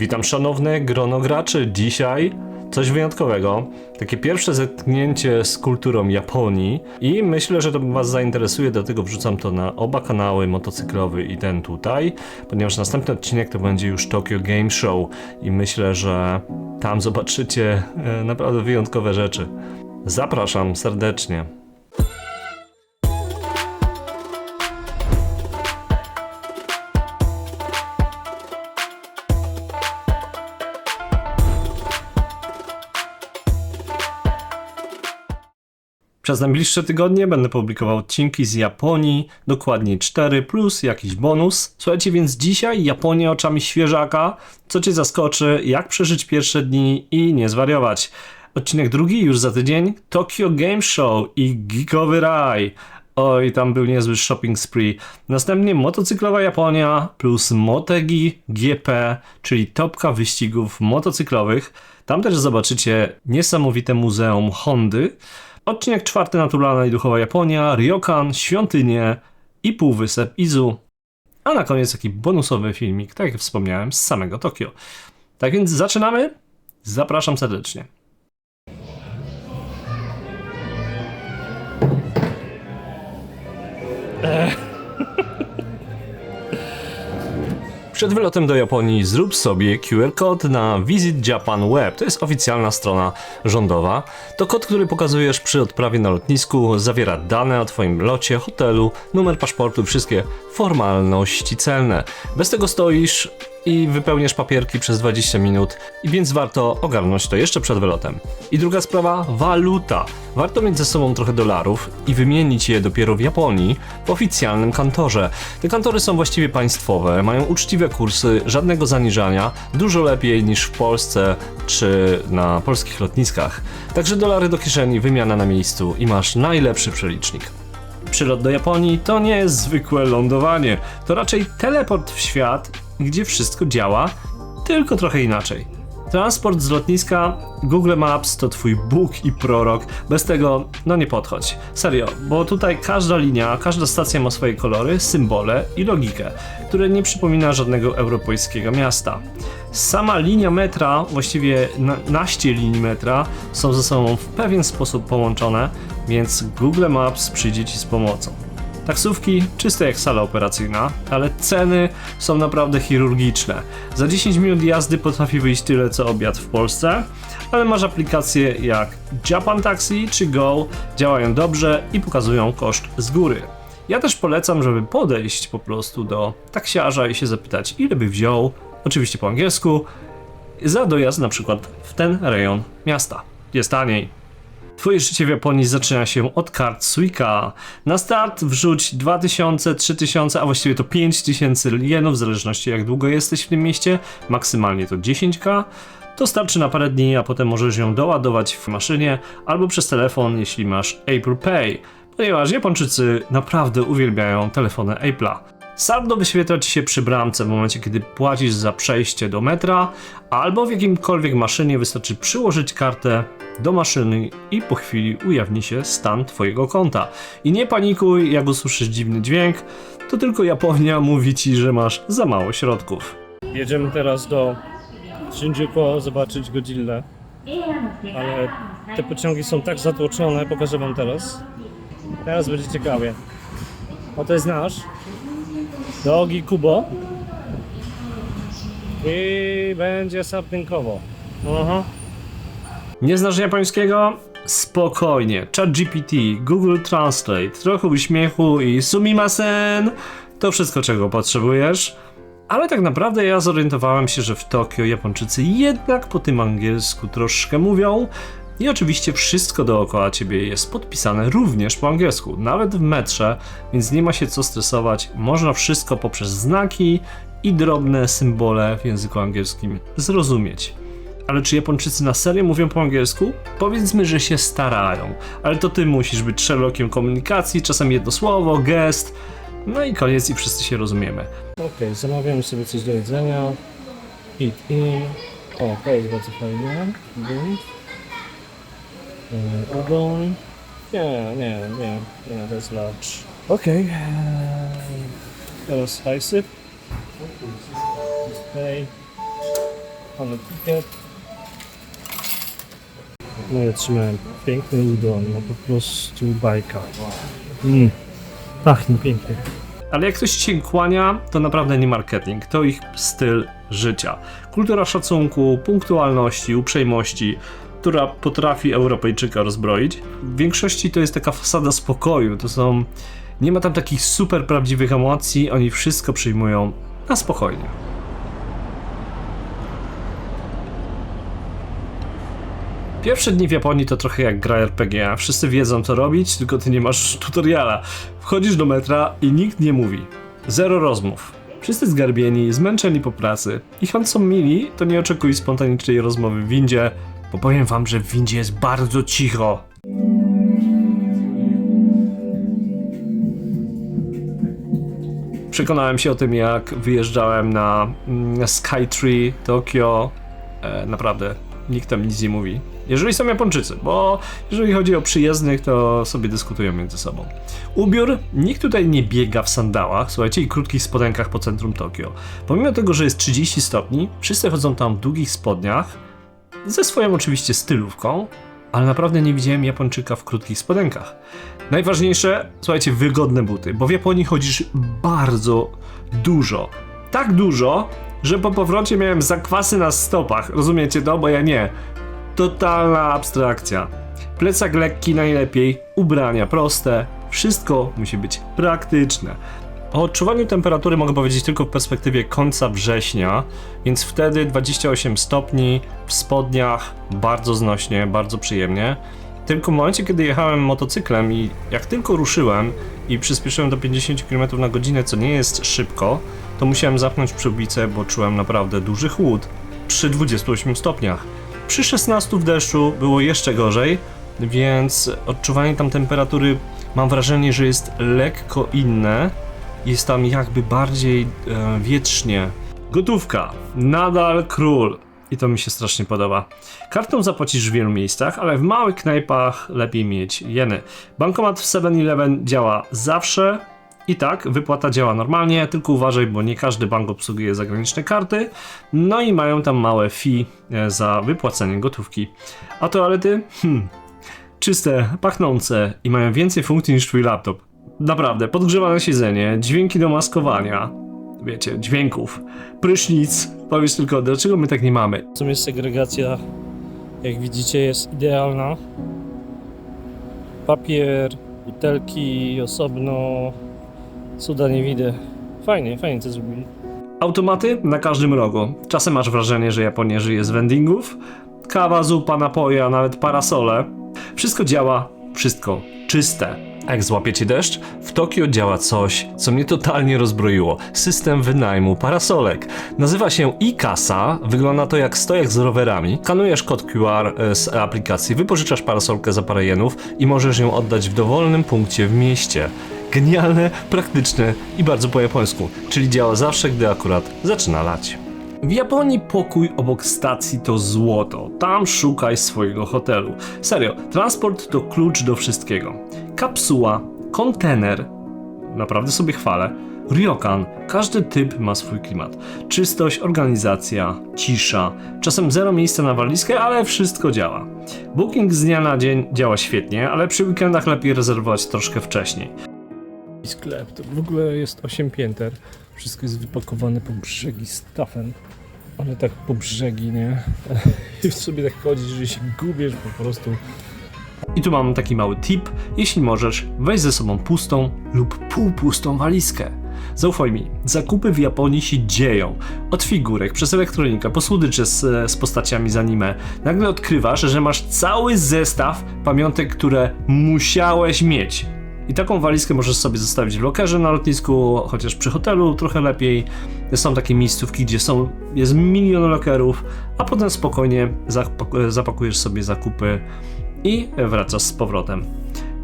Witam szanowne grono graczy. Dzisiaj coś wyjątkowego. Takie pierwsze zetknięcie z kulturą Japonii i myślę, że to Was zainteresuje, dlatego wrzucam to na oba kanały, motocyklowy i ten tutaj, ponieważ następny odcinek to będzie już Tokyo Game Show i myślę, że tam zobaczycie e, naprawdę wyjątkowe rzeczy. Zapraszam serdecznie. Przez najbliższe tygodnie będę publikował odcinki z Japonii, dokładnie 4 plus jakiś bonus. Słuchajcie, więc dzisiaj Japonia oczami świeżaka, co cię zaskoczy, jak przeżyć pierwsze dni i nie zwariować. Odcinek drugi już za tydzień, Tokyo Game Show i Geekowy Raj. Oj, tam był niezły shopping spree. Następnie motocyklowa Japonia plus Motegi GP, czyli topka wyścigów motocyklowych. Tam też zobaczycie niesamowite muzeum Hondy. Odcinek czwarty Naturalna i Duchowa Japonia, Ryokan, Świątynie i Półwysep Izu. A na koniec taki bonusowy filmik, tak jak wspomniałem, z samego Tokio. Tak więc zaczynamy. Zapraszam serdecznie. Przed wylotem do Japonii zrób sobie QR kod na Visit Japan Web. To jest oficjalna strona rządowa. To kod, który pokazujesz przy odprawie na lotnisku, zawiera dane o twoim locie, hotelu, numer paszportu wszystkie formalności celne. Bez tego stoisz i wypełniasz papierki przez 20 minut, i więc warto ogarnąć to jeszcze przed wylotem. I druga sprawa, waluta. Warto mieć ze sobą trochę dolarów i wymienić je dopiero w Japonii w oficjalnym kantorze. Te kantory są właściwie państwowe, mają uczciwe kursy, żadnego zaniżania, dużo lepiej niż w Polsce czy na polskich lotniskach. Także dolary do kieszeni, wymiana na miejscu i masz najlepszy przelicznik. Przylot do Japonii to nie jest zwykłe lądowanie, to raczej teleport w świat, gdzie wszystko działa, tylko trochę inaczej. Transport z lotniska Google Maps to twój Bóg i prorok. Bez tego, no nie podchodź. Serio, bo tutaj każda linia, każda stacja ma swoje kolory, symbole i logikę, które nie przypomina żadnego europejskiego miasta. Sama linia metra, właściwie na, naście linii metra, są ze sobą w pewien sposób połączone, więc Google Maps przyjdzie ci z pomocą. Taksówki czyste jak sala operacyjna, ale ceny są naprawdę chirurgiczne. Za 10 minut jazdy potrafi wyjść tyle co obiad w Polsce, ale masz aplikacje jak Japan Taxi czy Go, działają dobrze i pokazują koszt z góry. Ja też polecam, żeby podejść po prostu do taksiarza i się zapytać, ile by wziął, oczywiście po angielsku, za dojazd na przykład w ten rejon miasta. Jest taniej. Twoje życie w Japonii zaczyna się od kart Suica. Na start wrzuć 2000, 3000, a właściwie to 5000 jenów, w zależności jak długo jesteś w tym mieście, maksymalnie to 10k. To starczy na parę dni, a potem możesz ją doładować w maszynie albo przez telefon, jeśli masz Apple Pay, ponieważ Japończycy naprawdę uwielbiają telefony Apple'a. Saldo wyświetla ci się przy bramce w momencie, kiedy płacisz za przejście do metra, albo w jakimkolwiek maszynie wystarczy przyłożyć kartę do maszyny i po chwili ujawni się stan twojego konta. I nie panikuj, jak usłyszysz dziwny dźwięk, to tylko Japonia mówi ci, że masz za mało środków. Jedziemy teraz do Shinjuku zobaczyć Godzillę, ale te pociągi są tak zatłoczone, pokażę wam teraz. Teraz będzie ciekawie. Oto jest nasz. Dogi Kubo. I będzie saptynkowo. Aha. Nie znasz japońskiego? Spokojnie. ChatGPT, Google Translate, trochę uśmiechu i sumimasen. To wszystko, czego potrzebujesz. Ale tak naprawdę ja zorientowałem się, że w Tokio Japończycy jednak po tym angielsku troszkę mówią. I oczywiście wszystko dookoła ciebie jest podpisane również po angielsku, nawet w metrze, więc nie ma się co stresować. Można wszystko poprzez znaki i drobne symbole w języku angielskim zrozumieć. Ale czy Japończycy na serio mówią po angielsku? Powiedzmy, że się starają, ale to ty musisz być Sherlockiem komunikacji, czasem jedno słowo, gest, no i koniec i wszyscy się rozumiemy. Okej, zamawiamy sobie coś do jedzenia. Eat in. O, to bardzo fajne. Udon. E, Udon. Nie, nie, nie, nie, to jest large. Okej. eee, Teraz hajsy. Okej. Mamy ticket. No ja trzymałem piękny udon, no po prostu bajka. Mm. Pachnie pięknie. Ale jak ktoś ci się kłania, to naprawdę nie marketing, to ich styl życia. Kultura szacunku, punktualności, uprzejmości, która potrafi Europejczyka rozbroić. W większości to jest taka fasada spokoju, to są... Nie ma tam takich super prawdziwych emocji, oni wszystko przyjmują na spokojnie. Pierwsze dni w Japonii to trochę jak gra RPG. Wszyscy wiedzą co robić, tylko ty nie masz tutoriala. Wchodzisz do metra i nikt nie mówi. Zero rozmów. Wszyscy zgarbieni, zmęczeni po pracy. I choć są mili, to nie oczekuj spontanicznej rozmowy w windzie, bo powiem wam, że w windzie jest bardzo cicho. Przekonałem się o tym, jak wyjeżdżałem na mm, Skytree Tokio. E, naprawdę, nikt tam nic nie mówi. Jeżeli są Japończycy, bo jeżeli chodzi o przyjezdnych, to sobie dyskutują między sobą. Ubiór, nikt tutaj nie biega w sandałach, słuchajcie, i krótkich spodenkach po centrum Tokio. Pomimo tego, że jest 30 stopni, wszyscy chodzą tam w długich spodniach, ze swoją oczywiście stylówką, ale naprawdę nie widziałem Japończyka w krótkich spodenkach. Najważniejsze, słuchajcie, wygodne buty, bo w Japonii chodzisz bardzo dużo. Tak dużo, że po powrocie miałem zakwasy na stopach. Rozumiecie to? Bo ja nie. Totalna abstrakcja. Plecak lekki najlepiej, ubrania proste, wszystko musi być praktyczne. O odczuwaniu temperatury mogę powiedzieć tylko w perspektywie końca września, więc wtedy 28 stopni w spodniach, bardzo znośnie, bardzo przyjemnie. Tylko w momencie, kiedy jechałem motocyklem i jak tylko ruszyłem i przyspieszyłem do 50 km na godzinę, co nie jest szybko, to musiałem zapnąć przyłbicę, bo czułem naprawdę duży chłód przy 28 stopniach. Przy 16 w deszczu było jeszcze gorzej, więc odczuwanie tam temperatury mam wrażenie, że jest lekko inne. Jest tam jakby bardziej e, wietrznie. Gotówka. Nadal król. I to mi się strasznie podoba. Kartą zapłacisz w wielu miejscach, ale w małych knajpach lepiej mieć jeny. Bankomat w 7-Eleven działa zawsze. I tak, wypłata działa normalnie, tylko uważaj, bo nie każdy bank obsługuje zagraniczne karty. No i mają tam małe fee e, za wypłacenie gotówki. A toalety? Hmm. Czyste, pachnące i mają więcej funkcji niż twój laptop. Naprawdę, podgrzewane siedzenie, dźwięki do maskowania, wiecie, dźwięków, prysznic. Powiesz tylko, dlaczego my tak nie mamy? W sumie segregacja, jak widzicie, jest idealna. Papier, butelki osobno, cuda nie widzę. Fajnie, fajnie to zrobili. Automaty na każdym rogu. Czasem masz wrażenie, że Japonia żyje z vendingów. Kawa, zupa, napoje, a nawet parasole. Wszystko działa, wszystko czyste. Jak złapiecie deszcz? W Tokio działa coś, co mnie totalnie rozbroiło. System wynajmu parasolek. Nazywa się e-kasa, wygląda to jak stojak z rowerami. Kanujesz kod QR e, z aplikacji, wypożyczasz parasolkę za parę jenów i możesz ją oddać w dowolnym punkcie w mieście. Genialne, praktyczne i bardzo po japońsku, czyli działa zawsze, gdy akurat zaczyna lać. W Japonii pokój obok stacji to złoto. Tam szukaj swojego hotelu. Serio, transport to klucz do wszystkiego. Kapsuła, kontener, naprawdę sobie chwalę. Ryokan, każdy typ ma swój klimat. Czystość, organizacja, cisza. Czasem zero miejsca na walizkę, ale wszystko działa. Booking z dnia na dzień działa świetnie, ale przy weekendach lepiej rezerwować troszkę wcześniej. Sklep, to w ogóle jest 8 pięter. Wszystko jest wypakowane po brzegi stafem. Ale tak po brzegi, nie? I sobie tak chodzisz, że się gubisz po prostu. I tu mam taki mały tip. Jeśli możesz, weź ze sobą pustą lub półpustą walizkę. Zaufaj mi, zakupy w Japonii się dzieją. Od figurek, przez elektronikę, po słodycze z, z postaciami z anime. Nagle odkrywasz, że masz cały zestaw pamiątek, które musiałeś mieć. I taką walizkę możesz sobie zostawić w lokerze na lotnisku, chociaż przy hotelu trochę lepiej. Są takie miejscówki, gdzie są, jest milion lokerów, a potem spokojnie zapak- zapakujesz sobie zakupy i wracasz z powrotem.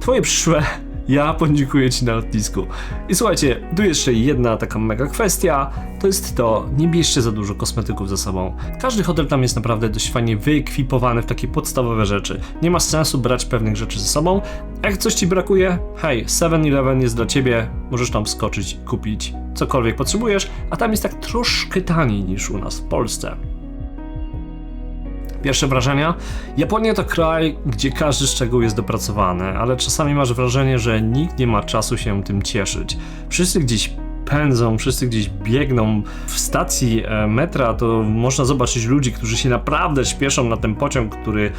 Twoje przyszłe ja podziękuję Ci na lotnisku. I słuchajcie, tu jeszcze jedna taka mega kwestia, to jest to, nie bierzcie za dużo kosmetyków ze sobą. Każdy hotel tam jest naprawdę dość fajnie wyekwipowany w takie podstawowe rzeczy. Nie ma sensu brać pewnych rzeczy ze sobą. Jak coś Ci brakuje, hej, 7-Eleven jest dla Ciebie, możesz tam wskoczyć i kupić cokolwiek potrzebujesz, a tam jest tak troszkę taniej niż u nas w Polsce. Pierwsze wrażenia? Japonia to kraj, gdzie każdy szczegół jest dopracowany, ale czasami masz wrażenie, że nikt nie ma czasu się tym cieszyć. Wszyscy gdzieś pędzą, wszyscy gdzieś biegną. W stacji e, metra to można zobaczyć ludzi, którzy się naprawdę śpieszą na ten pociąg, który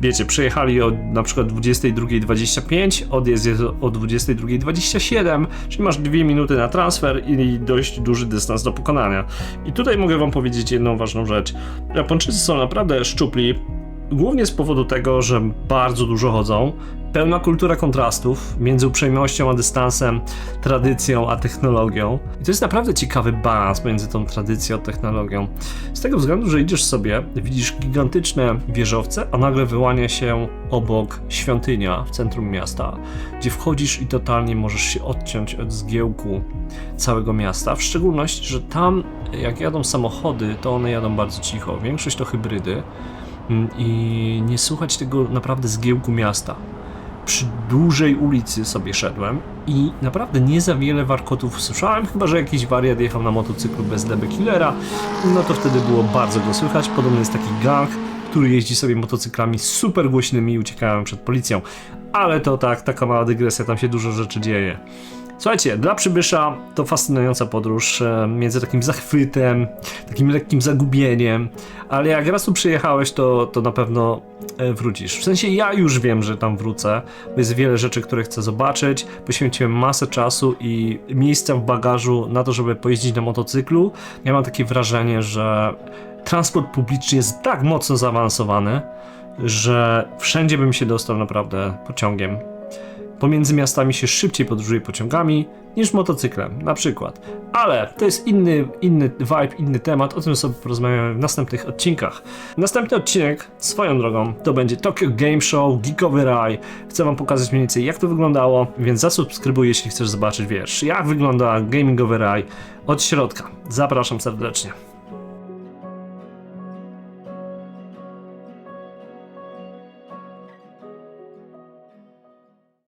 wiecie, przejechali o na przykład 22.25, odjazd jest o 22.27, czyli masz dwie minuty na transfer i dość duży dystans do pokonania. I tutaj mogę wam powiedzieć jedną ważną rzecz. Japończycy są naprawdę szczupli, głównie z powodu tego, że bardzo dużo chodzą. Pełna kultura kontrastów między uprzejmością a dystansem, tradycją a technologią. I to jest naprawdę ciekawy balans między tą tradycją a technologią. Z tego względu, że idziesz sobie, widzisz gigantyczne wieżowce, a nagle wyłania się obok świątynia w centrum miasta, gdzie wchodzisz i totalnie możesz się odciąć od zgiełku całego miasta. W szczególności, że tam, jak jadą samochody, to one jadą bardzo cicho. Większość to hybrydy i nie słuchać tego naprawdę zgiełku miasta. Przy dużej ulicy sobie szedłem i naprawdę nie za wiele warkotów słyszałem, chyba że jakiś wariat jechał na motocyklu bez DB Killera, no to wtedy było bardzo go słychać. Podobno jest taki gang, który jeździ sobie motocyklami super głośnymi i uciekają przed policją. Ale to tak, taka mała dygresja, tam się dużo rzeczy dzieje. Słuchajcie, dla przybysza to fascynująca podróż e, między takim zachwytem, takim lekkim zagubieniem, ale jak raz tu przyjechałeś, to, to na pewno e, wrócisz. W sensie ja już wiem, że tam wrócę, bo jest wiele rzeczy, które chcę zobaczyć. Poświęciłem masę czasu i miejsca w bagażu na to, żeby pojeździć na motocyklu. Ja mam takie wrażenie, że transport publiczny jest tak mocno zaawansowany, że wszędzie bym się dostał naprawdę pociągiem. Pomiędzy miastami się szybciej podróżuje pociągami niż motocyklem, na przykład. Ale to jest inny, inny vibe, inny temat, o tym sobie porozmawiamy w następnych odcinkach. Następny odcinek, swoją drogą, to będzie Tokyo Game Show, Geekowy Raj. Chcę wam pokazać mniej więcej jak to wyglądało, więc zasubskrybuj, jeśli chcesz zobaczyć, wiesz, jak wygląda gamingowy raj od środka. Zapraszam serdecznie.